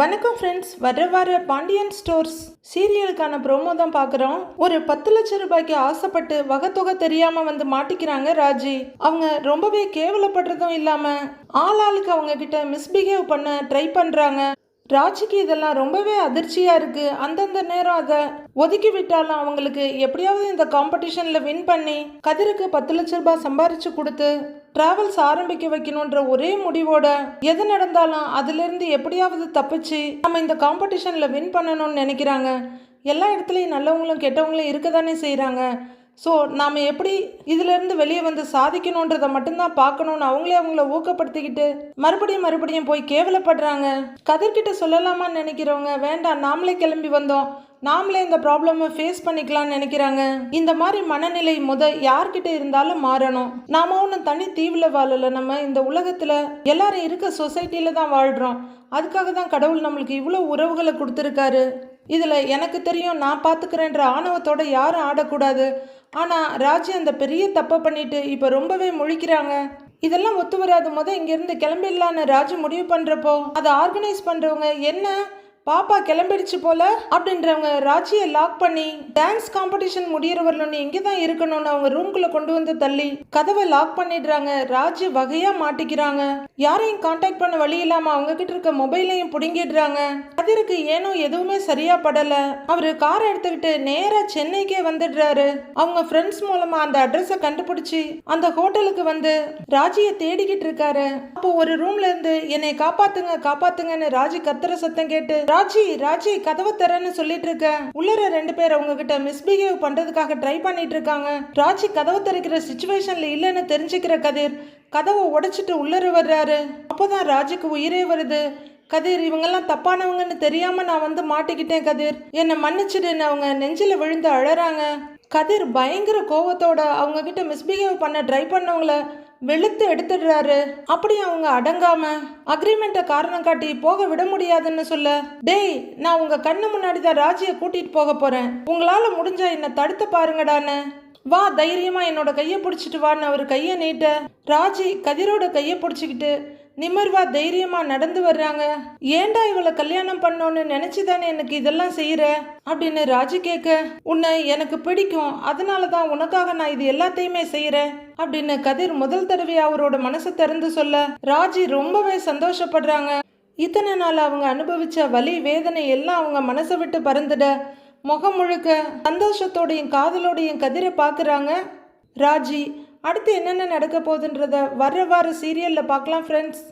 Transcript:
வணக்கம் ஃப்ரெண்ட்ஸ் வர வர பாண்டியன் ஸ்டோர்ஸ் சீரியலுக்கான ப்ரோமோ தான் பார்க்குறோம். ஒரு பத்து லட்சம் ரூபாய்க்கு ஆசைப்பட்டு வகத்தொகை தெரியாம வந்து மாட்டிக்கிறாங்க ராஜி. அவங்க ரொம்பவே கேவலப்படுறதும் இல்லாம ஆள் ஆளுக்கு அவங்க கிட்ட மிஸ்பிஹேவ் பண்ண ட்ரை பண்றாங்க. ராஜிக்கு இதெல்லாம் ரொம்பவே அதிர்ச்சியா இருக்கு. அந்தந்த நேரம் அதை ஒதுக்கி விட்டாலும் அவங்களுக்கு எப்படியாவது இந்த காம்படிஷன்ல வின் பண்ணி கதிருக்கு பத்து லட்ச ரூபாய் சம்பாரிச்சு கொடுத்து டிராவல்ஸ் ஆரம்பிக்க வைக்கணுன்ற ஒரே முடிவோட எது நடந்தாலும் அதிலிருந்து எப்படியாவது தப்பிச்சு நம்ம இந்த காம்படிஷனில் வின் பண்ணணும்னு நினைக்கிறாங்க. எல்லா இடத்துலையும் நல்லவங்களும் கெட்டவங்களும் இருக்க தானே செய்கிறாங்க ஸோ நாம் எப்படி இதுலேருந்து வெளியே வந்து சாதிக்கணுன்றதை மட்டும்தான் பார்க்கணும்னு அவங்களே அவங்கள ஊக்கப்படுத்திக்கிட்டு மறுபடியும் மறுபடியும் போய் கேவலப்படுறாங்க. கதிர்கிட்ட சொல்லலாமான்னு நினைக்கிறவங்க வேண்டாம் நாமளே கிளம்பி வந்தோம். நாமளே இந்த ப்ராப்ளமை ஃபேஸ் பண்ணிக்கலாம்னு நினைக்கிறாங்க. இந்த மாதிரி மனநிலை முத யார்கிட்ட இருந்தாலும் மாறணும். நாம ஒன்றும் தனி தீவில் வாழல. நம்ம இந்த உலகத்தில் எல்லாரும் இருக்க சொசைட்டியில் தான் வாழ்கிறோம் அதுக்காக தான் கடவுள் நம்மளுக்கு இவ்வளோ உறவுகளை கொடுத்துருக்காரு. இதில் எனக்கு தெரியும் நான் பார்த்துக்கிறேன்ற ஆணவத்தோட யாரும் ஆடக்கூடாது. ஆனால் ராஜி அந்த பெரிய தப்பை பண்ணிட்டு இப்போ ரொம்பவே முழிக்கிறாங்க. இதெல்லாம் ஒத்து வராது முத இங்கேருந்து கிளம்பிடலான்னு ராஜு முடிவு பண்ணுறப்போ அதை ஆர்கனைஸ் பண்ணுறவங்க என்ன பாப்பா கிளம்பிடுச்சு போல அப்படின்றவங்க ராஜியை லாக் பண்ணி டான்ஸ் காம்படிஷன் முடியற நீ இங்கே தான் இருக்கணும்னு அவங்க ரூம்குள்ள கொண்டு வந்து தள்ளி கதவை லாக் பண்ணிடுறாங்க. ராஜி வகையா மாட்டிக்கிறாங்க. யாரையும் காண்டாக்ட் பண்ண வழி இல்லாம அவங்க கிட்ட இருக்க மொபைலையும் புடுங்கிடுறாங்க. கதிருக்கு ஏனோ எதுவுமே சரியா படல. அவரு காரை எடுத்துக்கிட்டு நேரா சென்னைக்கே வந்துடுறாரு. அவங்க ஃப்ரெண்ட்ஸ் மூலமா அந்த அட்ரஸை கண்டுபிடிச்சு அந்த ஹோட்டலுக்கு வந்து ராஜியை தேடிக்கிட்டு இருக்காரு. அப்போ ஒரு ரூம்ல இருந்து என்னை காப்பாத்துங்க காப்பாத்துங்கன்னு ராஜி கத்துற சத்தம் கேட்டு ராஜி ராஜி கதவை தரேன்னு சொல்லிட்டு இருக்க. உள்ளர ரெண்டு பேர் அவங்க கிட்ட மிஸ்பிஹேவ் பண்றதுக்காக ட்ரை பண்ணிட்டு இருக்காங்க. ராஜி கதவை திறக்கிற சுச்சுவேஷன்ல இல்லைன்னு தெரிஞ்சுக்கிற கதிர் கதவை உடைச்சிட்டு உள்ளர வர்றாரு. அப்போதான் ராஜிக்கு உயிரே வருது. கதிர் இவங்கெல்லாம் தப்பானவங்கன்னு தெரியாம நான் வந்து மாட்டிக்கிட்டேன் கதிர். என்னை மன்னிச்சிடுன்னு அவங்க நெஞ்சில விழுந்து அழறாங்க. கதிர் பயங்கர கோவத்தோட அவங்க கிட்ட மிஸ்பிஹேவ் பண்ண ட்ரை பண்ணவங்கள வெளுத்து எடுத்துடுறாரு. அப்படி அவங்க அடங்காம அக்ரிமெண்ட்டை காரணம் காட்டி போக விட முடியாதுன்னு சொல்ல டேய் நான் உங்க கண்ணு முன்னாடி தான் ராஜியை கூட்டிட்டு போக போறேன். உங்களால முடிஞ்சா என்னை தடுத்து பாருங்கடான்னு. வா தைரியமா என்னோட கையை பிடிச்சிட்டு வான்னு அவர் கையை நீட்ட ராஜி கதிரோட கையை பிடிச்சிக்கிட்டு நிம்மர்வா தைரியமா நடந்து வர்றாங்க. ஏன்டா இவளை கல்யாணம் பண்ணோன்னு நினைச்சுதானே எனக்கு இதெல்லாம் செய்யற அப்படின்னு ராஜி கேட்க உன்னை எனக்கு பிடிக்கும். அதனால தான் உனக்காக நான் இது எல்லாத்தையுமே செய்யறேன் அப்படின்னு கதிர் முதல் தடவையா அவரோட மனசை திறந்து சொல்ல ராஜி ரொம்பவே சந்தோஷப்படுறாங்க. இத்தனை நாள் அவங்க அனுபவிச்ச வலி வேதனை எல்லாம் அவங்க மனசை விட்டு பறந்துட முகம் முழுக்க சந்தோஷத்தோடையும் காதலோடையும் கதிரை பார்க்குறாங்க ராஜி. அடுத்து என்னென்ன நடக்க போகுதுன்றத வர வார சீரியலில் பார்க்கலாம் ஃப்ரெண்ட்ஸ்